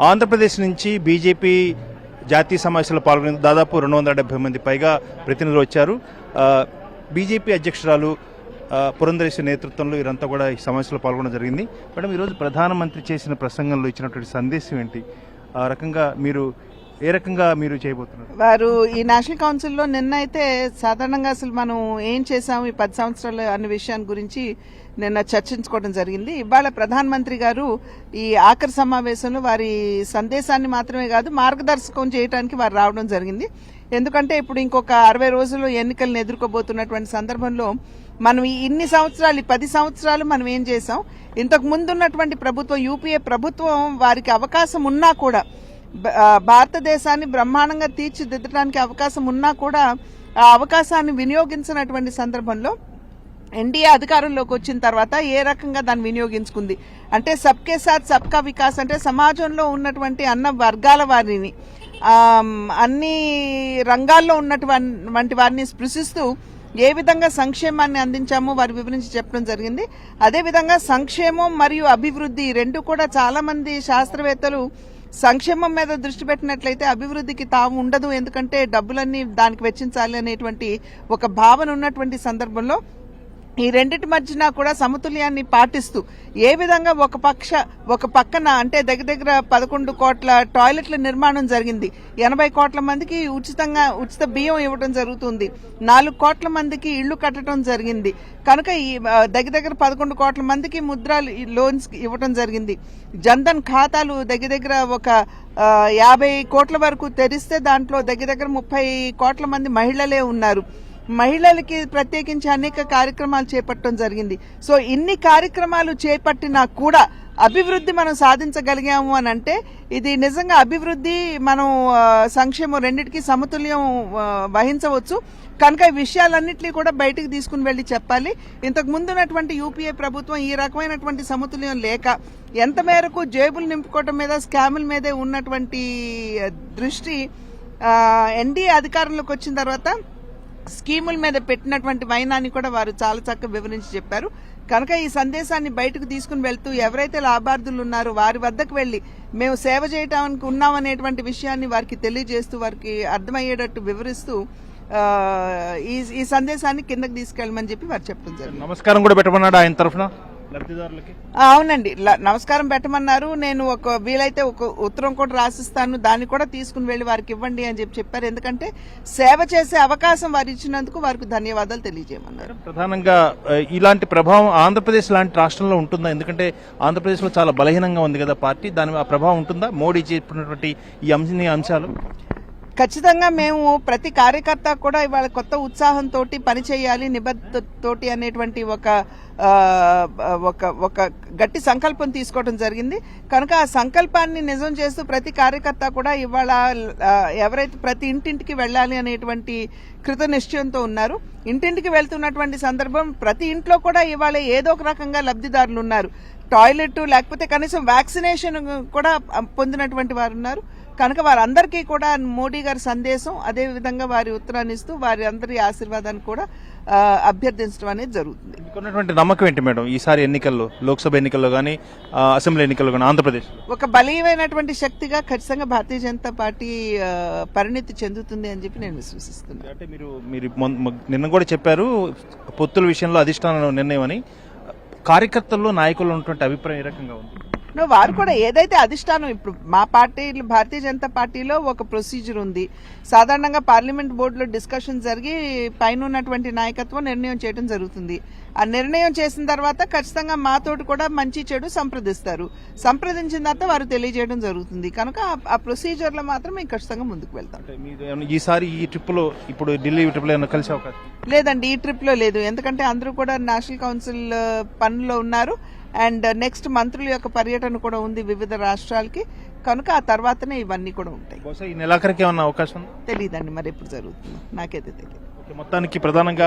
ఆంధ్రప్రదేశ్ నుంచి బీజేపీ జాతీయ సమావేశంలో పాల్గొనే దాదాపు రెండు వందల డెబ్బై మంది పైగా ప్రతినిధులు వచ్చారు. బీజేపీ అధ్యక్షురాలు ఆ, పురంధరేశ్వరి నేతృత్వంలో వీరంతా కూడా ఈ సమావేశంలో పాల్గొనడం జరిగింది. మేడం ఈరోజు ప్రధానమంత్రి చేసిన ప్రసంగంలో ఇచ్చినటువంటి సందేశం ఏంటి? ఆ రకంగా మీరు ఏ రకంగా మీరు చేయబోతున్నారు? వారు ఈ నేషనల్ కౌన్సిల్లో నిన్న అయితే సాధారణంగా అసలు మనం ఏం చేసాము ఈ పది సంవత్సరాలు అనే విషయాన్ని గురించి నిన్న చర్చించుకోవడం జరిగింది. ఇవాళ ప్రధానమంత్రి గారు ఈ ఆఖరి సమావేశంలో వారి సందేశాన్ని మాత్రమే కాదు మార్గదర్శకం చేయడానికి వారు రావడం జరిగింది. ఎందుకంటే ఇప్పుడు ఇంకొక అరవై రోజుల్లో ఎన్నికలను ఎదుర్కోబోతున్నటువంటి సందర్భంలో మనం ఇన్ని సంవత్సరాలు ఈ పది సంవత్సరాలు మనం ఏం చేసాం ఇంతకు ముందు ఉన్నటువంటి ప్రభుత్వం యూపీఏ ప్రభుత్వం వారికి అవకాశం ఉన్నా కూడా భారతదేశాన్ని బ్రహ్మాండంగా తీర్చిదిద్దడానికి అవకాశం ఉన్నా కూడా ఆ అవకాశాన్ని వినియోగించినటువంటి సందర్భంలో ఎన్డీఏ అధికారంలోకి వచ్చిన తర్వాత ఏ రకంగా దాన్ని వినియోగించుకుంది? అంటే సబ్కే సాత్ సబ్కా వికాస్ అంటే సమాజంలో ఉన్నటువంటి అన్న వర్గాల వారిని అన్ని రంగాల్లో ఉన్నటువంటి వారిని స్పృశిస్తూ ఏ విధంగా సంక్షేమాన్ని అందించామో వారి వివరించి చెప్పడం జరిగింది. అదేవిధంగా సంక్షేమం మరియు అభివృద్ధి రెండు కూడా చాలా మంది శాస్త్రవేత్తలు సంక్షేమం మీద దృష్టి పెట్టినట్లయితే అభివృద్ధికి తాము ఉండదు. ఎందుకంటే డబ్బులన్నీ దానికి వెచ్చించాలి అనేటువంటి ఒక భావన ఉన్నటువంటి సందర్భంలో ఈ రెండిటి మధ్యన కూడా సమతుల్యాన్ని పాటిస్తూ ఏ విధంగా ఒక పక్ష ఒక పక్కన అంటే దగ్గర దగ్గర పదకొండు కోట్ల టాయిలెట్ల నిర్మాణం జరిగింది. ఎనభై కోట్ల మందికి ఉచితంగా ఉచిత బియ్యం ఇవ్వడం జరుగుతుంది. నాలుగు కోట్ల మందికి ఇళ్ళు కట్టడం జరిగింది. కనుక ఈ దగ్గర దగ్గర పదకొండు కోట్ల మందికి ముద్రాలు లోన్స్ ఇవ్వడం జరిగింది. జన్ధన్ ఖాతాలు దగ్గర దగ్గర ఒక యాభై కోట్ల వరకు తెరిస్తే దాంట్లో దగ్గర దగ్గర ముప్పై కోట్ల మంది మహిళలే ఉన్నారు. మహిళలకి ప్రత్యేకించి అనేక కార్యక్రమాలు చేపట్టడం జరిగింది. సో ఇన్ని కార్యక్రమాలు చేపట్టినా కూడా అభివృద్ధి మనం సాధించగలిగాము అని అంటే ఇది నిజంగా అభివృద్ధి మనం సంక్షేమం రెండింటికి సమతుల్యం వహించవచ్చు. కనుక ఈ విషయాలన్నింటినీ కూడా బయటికి తీసుకుని వెళ్ళి చెప్పాలి. ఇంతకు ముందు ఉన్నటువంటి యూపీఏ ప్రభుత్వం ఈ రకమైనటువంటి సమతుల్యం లేక ఎంత మేరకు జేబులు నింపుకోవటం మీద స్కాముల మీదే ఉన్నటువంటి దృష్టి ఎన్డీఏ అధికారంలోకి వచ్చిన తర్వాత స్కీముల మీద పెట్టినటువంటి వైనాన్ని కూడా వారు చాలా చక్కగా వివరించి చెప్పారు. కనుక ఈ సందేశాన్ని బయటకు తీసుకుని వెళ్తూ ఎవరైతే లాభార్థులు ఉన్నారో వారి వద్దకు వెళ్ళి మేము సేవ చేయడానికి ఉన్నామనేటువంటి విషయాన్ని వారికి తెలియజేస్తూ వారికి అర్థమయ్యేటట్టు వివరిస్తూ ఈ ఈ సందేశాన్ని కిందకి తీసుకెళ్ళమని చెప్పి వారు చెప్పడం జరిగింది. నమస్కారం కూడా పెట్టమన్నాడు ఆయన తరఫున? అవునండి. నమస్కారం పెట్టమన్నారు. నేను ఒక వీలైతే ఒక ఉత్తరం కూడా రాసిస్తాను. దాన్ని కూడా తీసుకుని వెళ్ళి వారికి ఇవ్వండి అని చెప్పి చెప్పారు. ఎందుకంటే సేవ చేసే అవకాశం వారు ఇచ్చినందుకు వారికి ధన్యవాదాలు తెలియజేయమన్నారు. ప్రధానంగా ఇలాంటి ప్రభావం ఆంధ్రప్రదేశ్ లాంటి రాష్ట్రంలో ఉంటుందా? ఎందుకంటే ఆంధ్రప్రదేశ్లో చాలా బలహీనంగా ఉంది కదా పార్టీ. దాని ఆ ప్రభావం ఉంటుందా? మోడీ చెప్పినటువంటి ఈ అంశ అంశాలు? ఖచ్చితంగా మేము ప్రతి కార్యకర్త కూడా ఇవాళ కొత్త ఉత్సాహంతో పనిచేయాలి నిబద్ధతోటి అనేటువంటి ఒక ఒక ఒక గట్టి సంకల్పం తీసుకోవడం జరిగింది. కనుక ఆ సంకల్పాన్ని నిజం చేస్తూ ప్రతి కార్యకర్త కూడా ఇవాళ ఎవరైతే ప్రతి ఇంటింటికి వెళ్ళాలి అనేటువంటి కృత నిశ్చయంతో ఉన్నారు. ఇంటింటికి వెళ్తున్నటువంటి సందర్భం ప్రతి ఇంట్లో కూడా ఇవాళ ఏదో ఒక రకంగా లబ్ధిదారులు ఉన్నారు. టాయిలెట్ లేకపోతే కనీసం వ్యాక్సినేషన్ కూడా పొందినటువంటి వారు ఉన్నారు. కనుక వారందరికీ కూడా మోడీ గారి సందేశం అదే విధంగా వారి ఉత్తరాన్ని ఇస్తూ వారి అందరి ఆశీర్వాదాన్ని కూడా అభ్యర్థించడం అనేది జరుగుతుంది. నమ్మకం ఏంటి మేడం? ఈసారి ఎన్నికల్లో లోక్సభ ఎన్నికల్లో కానీ అసెంబ్లీ ఎన్నికల్లో కానీ ఆంధ్రప్రదేశ్ ఒక బలీయమైనటువంటి శక్తిగా ఖచ్చితంగా భారతీయ జనతా పార్టీ పరిణితి చెందుతుంది అని చెప్పి నేను విశ్వసిస్తున్నాను. అంటే మీరు మీరు నిన్న కూడా చెప్పారు పొత్తుల విషయంలో అధిష్టానం నిర్ణయం అని కార్యకర్తల్లో నాయకుల్లో ఉన్నటువంటి అభిప్రాయం ఏ రకంగా ఉంది? వారు కూడా ఏదైతే అధిష్టానం ఇప్పుడు మా పార్టీ భారతీయ జనతా పార్టీలో ఒక ప్రొసీజర్ ఉంది. సాధారణంగా పార్లమెంట్ బోర్డులో డిస్కషన్ జరిగి పైన ఉన్నటువంటి నాయకత్వం నిర్ణయం చేయడం జరుగుతుంది. ఆ నిర్ణయం చేసిన తర్వాత ఖచ్చితంగా మాతోటి కూడా మంచి చెడు సంప్రదిస్తారు. సంప్రదించిన తర్వాత వారు తెలియజేయడం జరుగుతుంది. కనుక ఆ- ఆ ప్రొసీజర్లో మాత్రం మేము ఖచ్చితంగా ముందుకు వెళ్తాం. ఈసారి ఈ ట్రిప్లో ఇప్పుడు ఢిల్లీ ట్రిప్లో కలిసే అవకాశం? లేదండి ఈ ట్రిప్లో లేదు. ఎందుకంటే అందరూ కూడా నేషనల్ కౌన్సిల్ పనుల్లో ఉన్నారు. అండ్ నెక్స్ట్ మంత్రుల యొక్క పర్యటన కూడా ఉంది వివిధ రాష్ట్రాలకి. కనుక ఆ తర్వాతనే ఇవన్నీ కూడా ఉంటాయి. ఈ నెలాఖరికి ఏమన్నా అవకాశం తెలియదండి మరి ఎప్పుడు జరుగుతుందో. నాకైతే తెలియదు మొత్తానికి ప్రధానంగా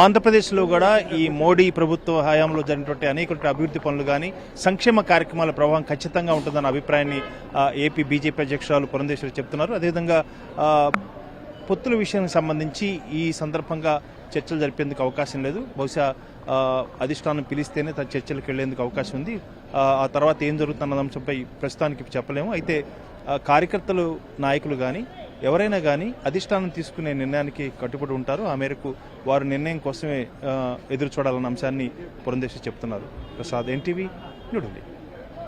ఆంధ్రప్రదేశ్లో కూడా ఈ మోడీ ప్రభుత్వ హయాంలో జరిగినటువంటి అనేక అభివృద్ధి పనులు కానీ సంక్షేమ కార్యక్రమాల ప్రభావం ఖచ్చితంగా ఉంటుందన్న అభిప్రాయాన్ని ఏపీ బీజేపీ అధ్యక్షురాలు పురంధేశ్వరి చెప్తున్నారు. అదేవిధంగా పొత్తుల విషయానికి సంబంధించి ఈ సందర్భంగా చర్చలు జరిపేందుకు అవకాశం లేదు. బహుశా అధిష్టానం పిలిస్తేనే తన చర్చలకు వెళ్ళేందుకు అవకాశం ఉంది. ఆ, తర్వాత ఏం జరుగుతున్న అంశంపై ప్రస్తుతానికి చెప్పలేము. అయితే కార్యకర్తలు నాయకులు కానీ ఎవరైనా కానీ అధిష్టానం తీసుకునే నిర్ణయానికి కట్టుబడి ఉంటారు. ఆ మేరకు వారు నిర్ణయం కోసమే ఎదురు చూడాలన్న అంశాన్ని పురంధేశ్వరి చెప్తున్నారు. ప్రసాద్ ఎన్టీవీ న్యూఢిల్లీ.